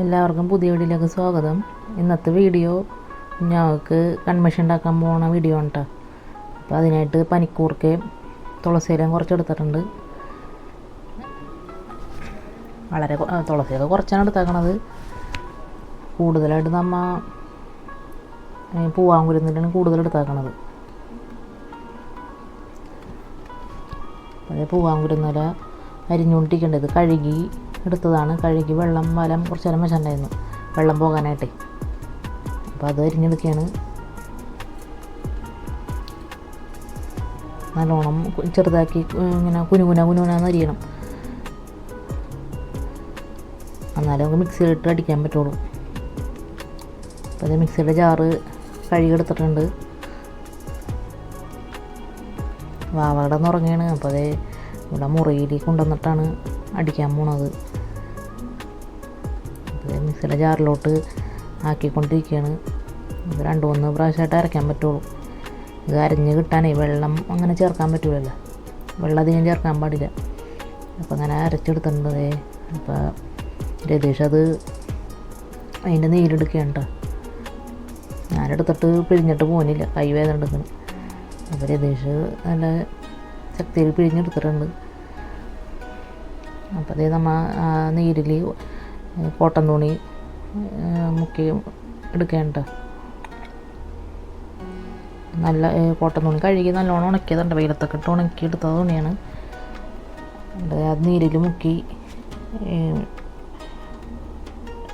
എല്ലാവർക്കും പുതിയ വീഡിയോയിലേക്ക് സ്വാഗതം. ഇന്നത്തെ വീഡിയോ ഞങ്ങൾക്ക് കൺമിഷൻ ഉണ്ടാക്കാൻ പോണ വീഡിയോ ആണ് കേട്ടോ അപ്പോൾ അതിനായിട്ട് പനിക്കൂർക്കയും തുളസിയിലയും കുറച്ചെടുത്തിട്ടുണ്ട്. വളരെ തുളസിയൊക്കെ കുറച്ചാണ് എടുത്തേക്കണത്. കൂടുതലായിട്ട് നമ്മ പൂവാൻ പൂവാങ്കുരുന്നിട്ടാണ് കൂടുതൽ എടുത്തേക്കണത്. അതേ പൂവാങ്കുരുന്നില അരിഞ്ഞുകൊണ്ടിരിക്കേണ്ടത് കഴുകി എടുത്തതാണ്. കഴുകി വെള്ളം വലം കുറച്ച് നേരം വെച്ചിട്ടുണ്ടായിരുന്നു. വെള്ളം പോകാനായിട്ടേ. അപ്പോൾ അത് അരിഞ്ഞെടുക്കുകയാണ്. നല്ലോണം ചെറുതാക്കി കുനു ഇങ്ങനെ കുനുകുന കുനുകുനാന്ന് അരിയണം. എന്നാലും നമുക്ക് മിക്സിയിലിട്ട് അടിക്കാൻ പറ്റുള്ളൂ. അപ്പോൾ അത് മിക്സിയുടെ ജാറ് കഴുകിയെടുത്തിട്ടുണ്ട്. വാവയുടെ ഉറങ്ങിയാണ് അപ്പോൾ അതേ ഇവിടെ മുറിയിൽ കൊണ്ടുവന്നിട്ടാണ് അടിക്കാൻ പോണത്. മിക്സിയുടെ ജാറിലോട്ട് ആക്കിക്കൊണ്ടിരിക്കുകയാണ്. ഇത് രണ്ട് മൂന്ന് പ്രാവശ്യമായിട്ട് അരയ്ക്കാൻ പറ്റുള്ളൂ. ഇത് അരഞ്ഞ് കിട്ടാനേ വെള്ളം അങ്ങനെ ചേർക്കാൻ പറ്റില്ലല്ലോ വെള്ളം അധികം ചേർക്കാൻ പാടില്ല. അപ്പോൾ അങ്ങനെ അരച്ചെടുത്തിട്ടുണ്ടേ അപ്പോൾ രതീഷ് അത് അതിന്റെ നീരെടുക്കുകയാണ് കേട്ടോ. ഞാനെടുത്തിട്ട് പിഴിഞ്ഞിട്ട് പോകുന്നില്ല കൈ വേദന എടുക്കണം അപ്പോൾ രതീഷ് നല്ല ശക്തിയിൽ പിഴിഞ്ഞെടുത്തിട്ടുണ്ട്. അപ്പോൾ അതേ നമ്മൾ നീരിൽ കോട്ടൻ തുണി മുക്കി എടുക്കേണ്ട. നല്ല കോട്ടൻ തുണി. കഴുകി നല്ലോണം ഉണക്കിയതുണ്ട്. വെയിലത്തൊക്കെ ഇട്ട് ഉണക്കി എടുത്ത തുണിയാണ്. അത് നീരിൽ മുക്കി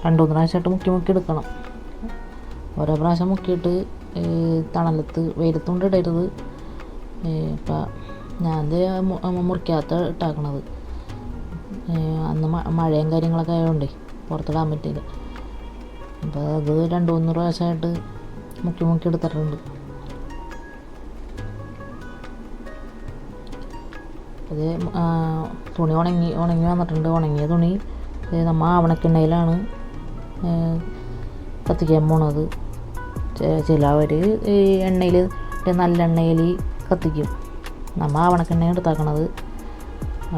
രണ്ടു മൂന്ന് പ്രാവശ്യമായിട്ട് മുക്കി മുക്കി എടുക്കണം. ഓരോ പ്രാവശ്യം മുക്കിയിട്ട് തണലത്ത് വെയിലത്തുകൊണ്ട് ഇടരുത്. ഇപ്പം ഞാൻ മുറിക്കാത്ത ഇട്ടാക്കണത്. അന്ന് മഴയും കാര്യങ്ങളൊക്കെ ആയതുകൊണ്ടേ പുറത്തിടാൻ പറ്റില്ല അപ്പോൾ അത് രണ്ട് മൂന്ന് പ്രാവശ്യമായിട്ട് മുക്കി മുക്കി എടുത്തിട്ടുണ്ട്. അത് തുണി ഉണങ്ങി ഉണങ്ങി വന്നിട്ടുണ്ട്. ഉണങ്ങിയ തുണി നമ്മൾ നമ്മ ആവണക്കെണ്ണയിലാണ് കത്തിക്കാൻ പോണത്. ചിലവർ ഈ എണ്ണയിൽ നല്ല എണ്ണയിൽ കത്തിക്കും. നമ്മ ആവണക്കെണ്ണ എടുത്താക്കണത്.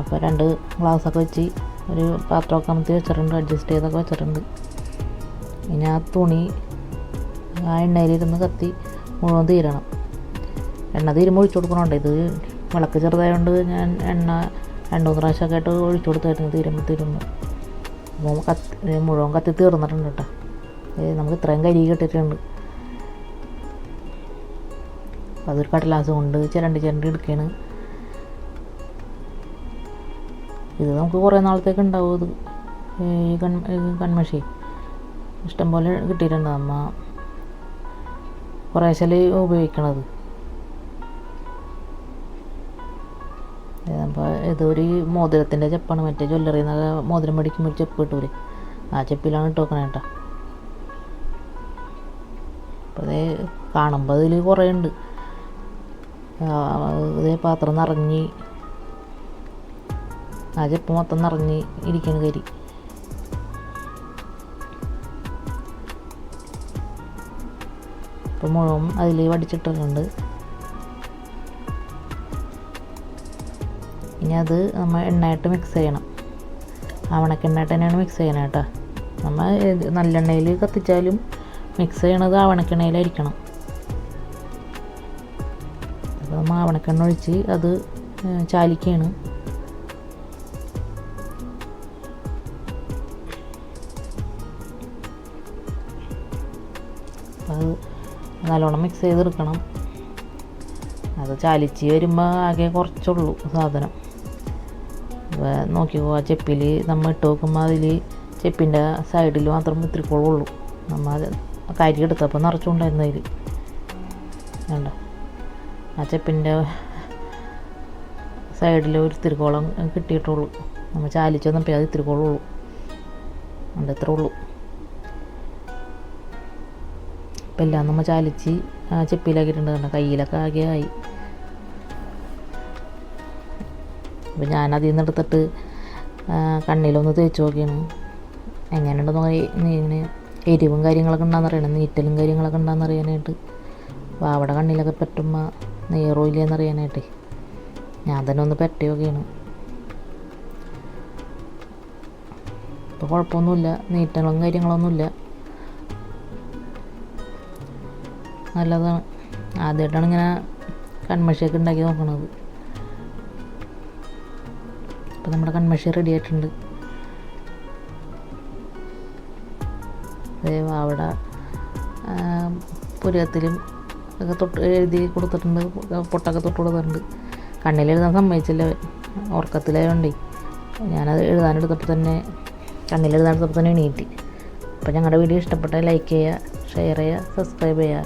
അപ്പോൾ രണ്ട് ഗ്ലാസ്സൊക്കെ വെച്ച് ഒരു പാത്രമൊക്കെ അമർത്തി വെച്ചിട്ടുണ്ട് അഡ്ജസ്റ്റ് ചെയ്തൊക്കെ വെച്ചിട്ടുണ്ട്. ഇനി ആ തുണി ആ എണ്ണയിലിരുന്ന് കത്തി മുഴുവൻ തീരണം. എണ്ണ തീരുമ്പോൾ ഒഴിച്ചു കൊടുക്കണുണ്ട്. ഇത് വിളക്ക് ചെറുതായതുകൊണ്ട് ഞാൻ എണ്ണ രണ്ട് മൂന്ന് പ്രാവശ്യമൊക്കെ ആയിട്ട് ഒഴിച്ചു കൊടുത്തായിരുന്നു തീരുമ്പോൾ തീരുമ്പോൾ അപ്പോൾ കത്തി മുഴുവൻ കത്തി തീർന്നിട്ടുണ്ട് കേട്ടോ. നമുക്ക് ഇത്രയും കരി കിട്ടിയിട്ടുണ്ട്. അപ്പോൾ അതൊരു കടലാസ് കൊണ്ട് ചിരണ്ടി ചിരണ്ടി എടുക്കുകയാണ് ഇത് നമുക്ക് കുറേ നാളത്തേക്ക് ഉണ്ടാവും ഇത്. ഈ കൺ കൺമഷി ഇഷ്ടംപോലെ കിട്ടിയിട്ടുണ്ട് അമ്മ. കുറേശ്ശൽ ഉപയോഗിക്കണത്. അപ്പോൾ ഇതൊരു മോതിരത്തിന്റെ ചെപ്പാണ്. മറ്റേ ജ്വല്ലറിയിൽ നിന്നൊക്കെ മോതിരം മേടിക്കുമ്പോൾ ചെപ്പ് കിട്ടൂലേ? ആ ചെപ്പിലാണ് ഇട്ട് വെക്കണേ കേട്ടോ. അപ്പോൾ അതേ കാണുമ്പോൾ അതിൽ കുറേ ഉണ്ട്. ഇതേ പാത്രം നിറഞ്ഞ്. ആ ചെപ്പ് മൊത്തം നിറഞ്ഞ് ഇരിക്കണ കരി. ഇപ്പം മുഴുവൻ അതിൽ വടിച്ചിട്ടിട്ടുണ്ട്. ഇനി അത് നമ്മൾ എണ്ണയായിട്ട് മിക്സ് ചെയ്യണം. ആവണക്കെണ്ണയായിട്ട് തന്നെയാണ് മിക്സ് ചെയ്യണം കേട്ടോ. നമ്മൾ നല്ലെണ്ണയിൽ കത്തിച്ചാലും മിക്സ് ചെയ്യണത് ആവണക്കെണ്ണയിലായിരിക്കണം അപ്പോൾ നമ്മൾ ആവണക്കെണ്ണ ഒഴിച്ച് അത് ചാലിക്കുകയാണ് അപ്പോൾ അത് നല്ലോണം മിക്സ് ചെയ്തെടുക്കണം. അത് ചാലിച്ച് വരുമ്പോൾ ആകെ കുറച്ചുള്ളൂ സാധനം. നോക്കിക്കോ ആ ചെപ്പിൽ നമ്മൾ ഇട്ട് നോക്കുമ്പോൾ അതിൽ ചെപ്പിന്റെ സൈഡിൽ മാത്രം ഇത്തിരിക്കോളുള്ളൂ നമ്മൾ അത് കരി എടുത്തപ്പോൾ നിറച്ചുകൊണ്ടായിരുന്നു അതിൽ വേണ്ട ആ ചെപ്പിന്റെ സൈഡിൽ ഒരു ഇത്തിരിക്കോളം കിട്ടിയിട്ടുള്ളൂ. നമ്മൾ ചാലിച്ച് വന്നപ്പോൾ അത് ഇത്തിരിക്കോളുള്ളൂ. ഉണ്ട് ഇത്രേ ഉള്ളൂ. ഇപ്പം എല്ലാം നമ്മൾ ചാലിച്ച് ചെപ്പിയിലാക്കിയിട്ടുണ്ട് കണ്ട കയ്യിലൊക്കെ ആകെ ആയി. അപ്പം ഞാൻ അതിൽ നിന്ന് എടുത്തിട്ട് കണ്ണിലൊന്ന് തേച്ച് നോക്കിയാണ്. എങ്ങനെയുണ്ടെന്ന് നോക്കി ഇങ്ങനെ എരിവും കാര്യങ്ങളൊക്കെ ഉണ്ടാകുന്ന അറിയണം നീറ്റലും കാര്യങ്ങളൊക്കെ ഉണ്ടാകുന്ന അറിയാനായിട്ട്. അവിടെ കണ്ണിലൊക്കെ പറ്റുമ്പോൾ നെയ്യറോ അറിയാനായിട്ട്. ഞാൻ തന്നെ ഒന്ന് പെട്ടി നോക്കിയാണ്. ഇപ്പോൾ കുഴപ്പമൊന്നുമില്ല നീറ്റങ്ങളും കാര്യങ്ങളൊന്നുമില്ല. നല്ലതാണ്. ആദ്യമായിട്ടാണ് ഇങ്ങനെ കൺമഷിയൊക്കെ ഉണ്ടാക്കി നോക്കണത്. അപ്പം നമ്മുടെ കൺമഷി റെഡി ആയിട്ടുണ്ട്. അവിടെ പുരത്തിലും ഒക്കെ തൊട്ട് എഴുതി കൊടുത്തിട്ടുണ്ട്. പൊട്ടൊക്കെ തൊട്ട് കൊടുത്തിട്ടുണ്ട്. കണ്ണിൽ എഴുതാൻ സമ്മതിച്ചില്ല ഉറക്കത്തിലായതുകൊണ്ടേ ഞാനത് എഴുതാനെടുത്തപ്പോൾ തന്നെ കണ്ണിൽ എഴുതാനെടുത്തപ്പോൾ തന്നെ എണീറ്റ്. അപ്പോൾ ഞങ്ങളുടെ വീഡിയോ ഇഷ്ടപ്പെട്ടാൽ ലൈക്ക് ചെയ്യുക ഷെയർ ചെയ്യുക സബ്സ്ക്രൈബ് ചെയ്യുക.